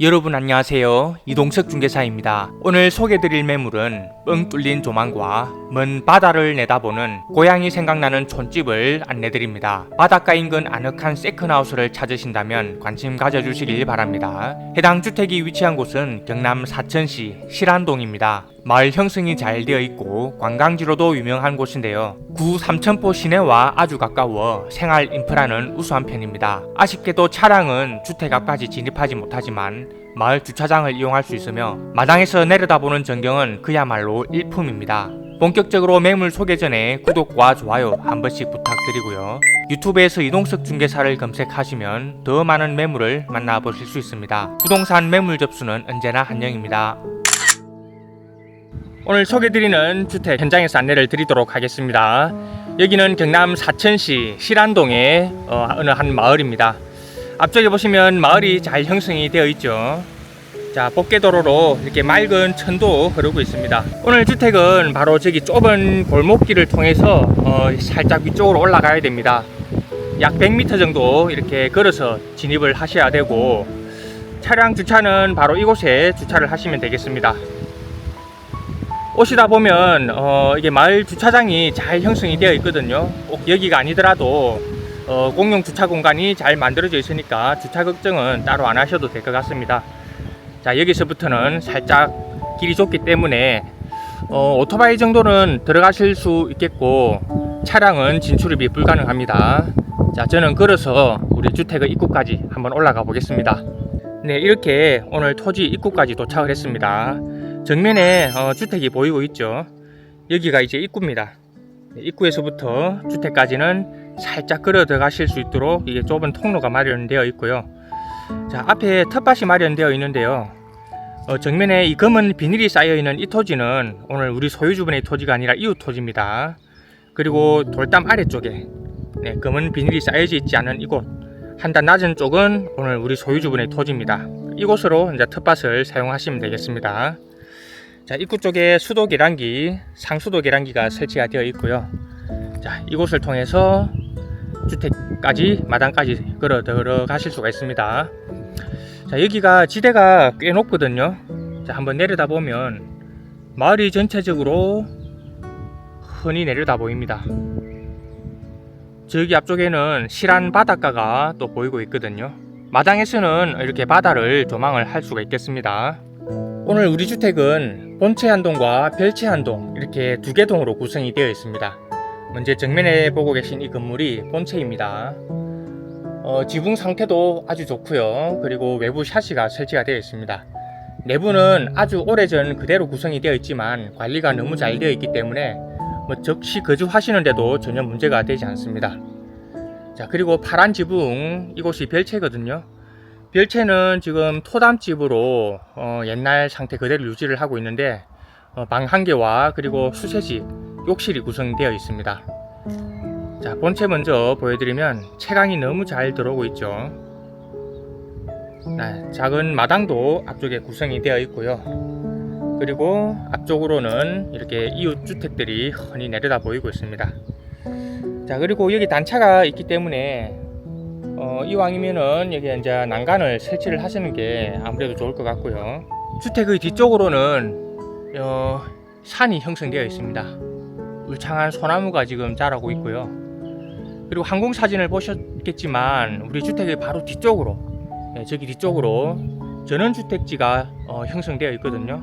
여러분 안녕하세요. 이동석 중개사입니다. 오늘 소개드릴 매물은 뻥 뚫린 조망과 먼 바다를 내다보는 고향이 생각나는 촌집을 안내드립니다. 바닷가 인근 아늑한 세컨하우스를 찾으신다면 관심 가져주시길 바랍니다. 해당 주택이 위치한 곳은 경남 사천시 실안동입니다. 마을 형성이 잘 되어 있고 관광지로도 유명한 곳인데요. 구 삼천포 시내와 아주 가까워 생활 인프라는 우수한 편입니다. 아쉽게도 차량은 주택 앞까지 진입하지 못하지만 마을 주차장을 이용할 수 있으며 마당에서 내려다보는 전경은 그야말로 일품입니다. 본격적으로 매물 소개 전에 구독과 좋아요 한 번씩 부탁드리고요. 유튜브에서 이동석 중개사를 검색하시면 더 많은 매물을 만나보실 수 있습니다. 부동산 매물 접수는 언제나 한영입니다. 오늘 소개드리는 주택 현장에서 안내를 드리도록 하겠습니다. 여기는 경남 사천시 실안동의 어, 어느 한 마을입니다. 앞쪽에 보시면 마을이 잘 형성이 되어 있죠. 자, 복개도로로 이렇게 맑은 천도 흐르고 있습니다. 오늘 주택은 바로 저기 좁은 골목길을 통해서 어, 살짝 위쪽으로 올라가야 됩니다. 약 100m 정도 이렇게 걸어서 진입을 하셔야 되고 차량 주차는 바로 이곳에 주차를 하시면 되겠습니다. 오시다 보면 어, 이게 마을 주차장이 잘 형성이 되어 있거든요. 꼭 여기가 아니더라도 어, 공용 주차 공간이 잘 만들어져 있으니까 주차 걱정은 따로 안 하셔도 될 것 같습니다. 자 여기서부터는 살짝 길이 좁기 때문에 어, 오토바이 정도는 들어가실 수 있겠고 차량은 진출입이 불가능합니다. 자 저는 걸어서 우리 주택의 입구까지 한번 올라가 보겠습니다. 네 이렇게 오늘 토지 입구까지 도착을 했습니다. 정면에 어, 주택이 보이고 있죠. 여기가 이제 입구입니다. 네, 입구에서부터 주택까지는 살짝 걸어 들어가실 수 있도록 이게 좁은 통로가 마련되어 있고요. 자 앞에 텃밭이 마련되어 있는데요. 어, 정면에 이 검은 비닐이 쌓여 있는 이 토지는 오늘 우리 소유주분의 토지가 아니라 이웃 토지입니다. 그리고 돌담 아래쪽에 네, 검은 비닐이 쌓여져 있지 않은 이곳 한 단 낮은 쪽은 오늘 우리 소유주분의 토지입니다. 이곳으로 이제 텃밭을 사용하시면 되겠습니다. 자, 입구 쪽에 수도 계량기, 상수도 계량기가 설치가 되어 있고요. 자, 이곳을 통해서 주택까지 마당까지 걸어 들어가실 수가 있습니다. 자, 여기가 지대가 꽤 높거든요. 자, 한번 내려다 보면 마을이 전체적으로 흔히 내려다 보입니다. 저기 앞쪽에는 실한 바닷가가 또 보이고 있거든요. 마당에서는 이렇게 바다를 조망을 할 수가 있겠습니다. 오늘 우리 주택은 본체 한동과 별채 한동 이렇게 두 개 동으로 구성이 되어 있습니다. 먼저 정면에 보고 계신 이 건물이 본체입니다. 어, 지붕 상태도 아주 좋고요. 그리고 외부 샤시가 설치가 되어 있습니다. 내부는 아주 오래전 그대로 구성이 되어 있지만 관리가 너무 잘 되어 있기 때문에 뭐 적시 거주하시는데도 전혀 문제가 되지 않습니다. 자 그리고 파란 지붕 이곳이 별채거든요. 별채는 지금 토담집으로 어, 옛날 상태 그대로 유지를 하고 있는데 어, 방한 개와 그리고 수세식 욕실이 구성되어 있습니다. 자 본체 먼저 보여드리면 채광이 너무 잘 들어오고 있죠. 네, 작은 마당도 앞쪽에 구성이 되어 있고요. 그리고 앞쪽으로는 이렇게 이웃 주택들이 흔히 내려다 보이고 있습니다. 자 그리고 여기 단차가 있기 때문에 어, 이왕이면은 여기 이제 난간을 설치를 하시는 게 아무래도 좋을 것 같고요. 주택의 뒤쪽으로는 어, 산이 형성되어 있습니다. 울창한 소나무가 지금 자라고 있고요. 그리고 항공 사진을 보셨겠지만 우리 주택의 바로 뒤쪽으로 네, 저기 뒤쪽으로 전원주택지가 어, 형성되어 있거든요.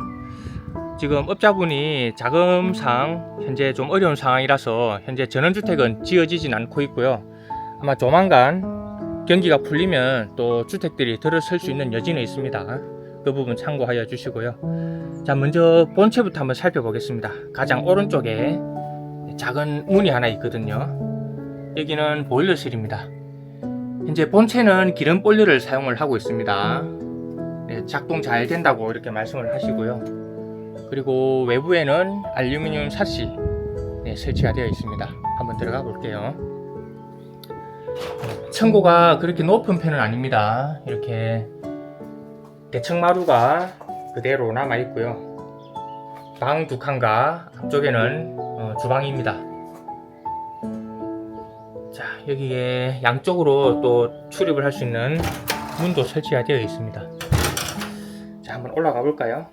지금 업자분이 자금상 현재 좀 어려운 상황이라서 현재 전원주택은 지어지진 않고 있고요. 아마 조만간 경기가 풀리면 또 주택들이 들어설 수 있는 여지는 있습니다. 그 부분 참고하여 주시고요. 자, 먼저 본체부터 한번 살펴보겠습니다. 가장 오른쪽에 작은 문이 하나 있거든요. 여기는 보일러실입니다. 현재 본체는 기름 보일러를 사용을 하고 있습니다. 네, 작동 잘 된다고 이렇게 말씀을 하시고요. 그리고 외부에는 알루미늄 샷이 네, 설치가 되어 있습니다. 한번 들어가 볼게요. 층고가 그렇게 높은 편은 아닙니다. 이렇게 대청마루가 그대로 남아 있고요. 방 두 칸과 앞쪽에는 어, 주방입니다. 자, 여기에 양쪽으로 또 출입을 할 수 있는 문도 설치가 되어 있습니다. 한번 올라가 볼까요?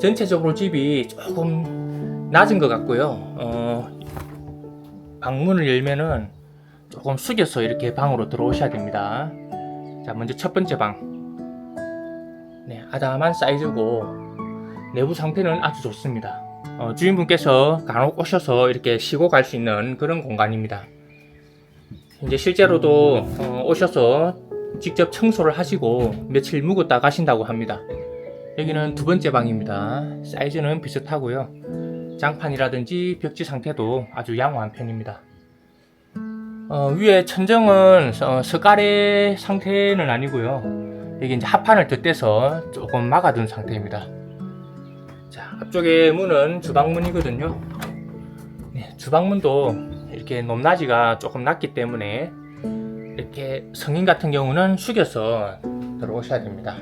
전체적으로 집이 조금 낮은 것 같고요. 어, 방문을 열면은 조금 숙여서 이렇게 방으로 들어오셔야 됩니다. 자, 먼저 첫 번째 방. 네, 아담한 사이즈고 내부 상태는 아주 좋습니다. 어, 주인분께서 간혹 오셔서 이렇게 쉬고 갈 수 있는 그런 공간입니다. 이제 실제로도 어, 오셔서 직접 청소를 하시고 며칠 묵었다 가신다고 합니다. 여기는 두 번째 방입니다. 사이즈는 비슷하고요. 장판이라든지 벽지 상태도 아주 양호한 편입니다. 어, 위에 천정은 어, 석가래 상태는 아니고요. 여기 이제 합판을 덧대서 조금 막아둔 상태입니다. 자, 앞쪽에 문은 주방문이거든요. 네, 주방문도 이렇게 높낮이가 조금 낮기 때문에 이렇게 성인 같은 경우는 숙여서 들어오셔야 됩니다.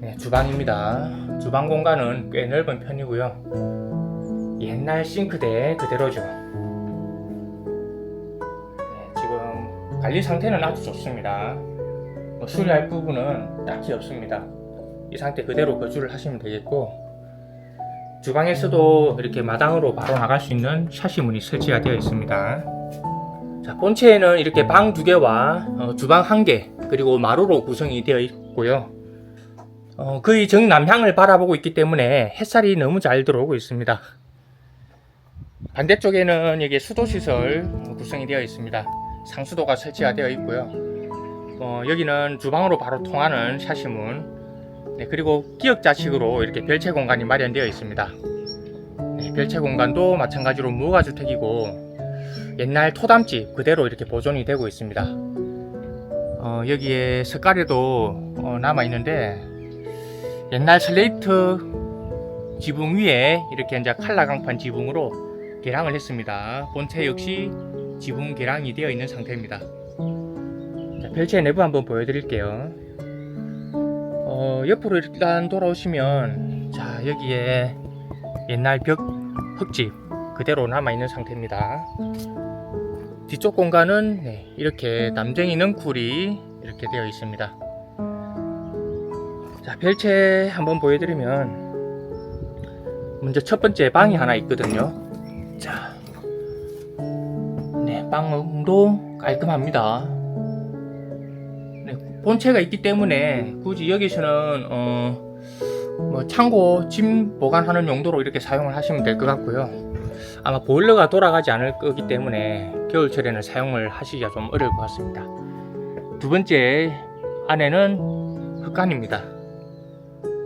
네, 주방입니다. 주방 공간은 꽤 넓은 편이고요. 옛날 싱크대 그대로죠. 네, 지금 관리 상태는 아주 좋습니다. 뭐 수리할 부분은 딱히 없습니다. 이 상태 그대로 거주를 하시면 되겠고 주방에서도 이렇게 마당으로 바로 나갈 수 있는 샤시문이 설치가 되어 있습니다. 자, 본체에는 이렇게 방 두 개와 어, 주방 한 개, 그리고 마루로 구성이 되어 있고요. 어, 거의 정남향을 바라보고 있기 때문에 햇살이 너무 잘 들어오고 있습니다. 반대쪽에는 여기 수도시설 구성이 되어 있습니다. 상수도가 설치가 되어 있고요. 어, 여기는 주방으로 바로 통하는 샤시문, 네, 그리고 기역자식으로 이렇게 별채 공간이 마련되어 있습니다. 네, 별채 공간도 마찬가지로 무가주택이고 옛날 토담집 그대로 이렇게 보존이 되고 있습니다. 어, 여기에 석가래도 어, 남아 있는데 옛날 슬레이트 지붕 위에 이렇게 이제 칼라 강판 지붕으로 개량을 했습니다. 본체 역시 지붕 개량이 되어 있는 상태입니다. 자, 별채 내부 한번 보여드릴게요. 어, 옆으로 일단 돌아오시면 자 여기에 옛날 벽 흙집 그대로 남아 있는 상태입니다. 뒤쪽 공간은 네, 이렇게 남쟁이 능쿨이 이렇게 되어 있습니다. 자 별채 한번 보여드리면 먼저 첫 번째 방이 하나 있거든요. 자, 네 방도 깔끔합니다. 네, 본체가 있기 때문에 굳이 여기서는 어, 뭐 창고 짐 보관하는 용도로 이렇게 사용을 하시면 될 것 같고요. 아마 보일러가 돌아가지 않을 거기 때문에 겨울철에는 사용을 하시기가 좀 어려울 것 같습니다. 두 번째 안에는 흙간입니다.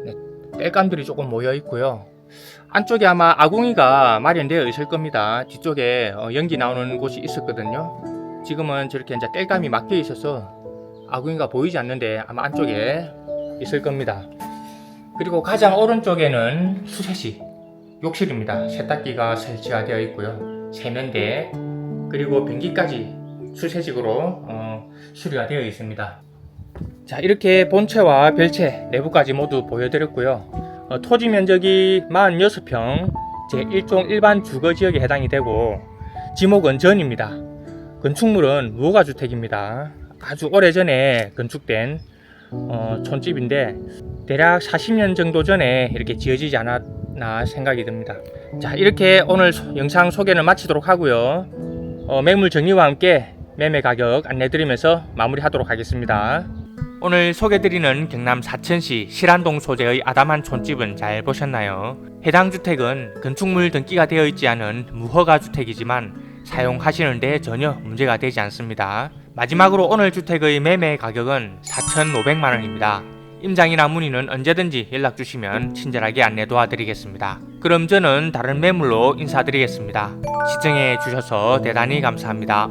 네, 땔감들이 조금 모여 있고요. 안쪽에 아마 아궁이가 마련되어 있을 겁니다. 뒤쪽에 어, 연기 나오는 곳이 있었거든요. 지금은 저렇게 이제 땔감이 막혀 있어서 아궁이가 보이지 않는데 아마 안쪽에 있을 겁니다. 그리고 가장 오른쪽에는 수세시 욕실입니다. 세탁기가 설치가 되어 있고요. 세면대 그리고 변기까지 수세식으로 어, 수리가 되어 있습니다. 자 이렇게 본체와 별채 내부까지 모두 보여드렸고요. 어, 토지 면적이 46평 제 1종 일반 주거 지역에 해당이 되고 지목은 전입니다. 건축물은 무허가 주택입니다. 아주 오래전에 건축된 어, 촌집인데 대략 40년 정도 전에 이렇게 지어지지 않았나 생각이 듭니다. 자 이렇게 오늘 소- 영상 소개를 마치도록 하고요. 어, 매물 정리와 함께 매매 가격 안내드리면서 마무리하도록 하겠습니다. 오늘 소개드리는 경남 사천시 실안동 소재의 아담한 촌집은 잘 보셨나요? 해당 주택은 건축물 등기가 되어 있지 않은 무허가 주택이지만 사용하시는데 전혀 문제가 되지 않습니다. 마지막으로 오늘 주택의 매매 가격은 4,500만 원입니다. 임장이나 문의는 언제든지 연락 주시면 친절하게 안내 도와드리겠습니다. 그럼 저는 다른 매물로 인사드리겠습니다. 시청해 주셔서 대단히 감사합니다.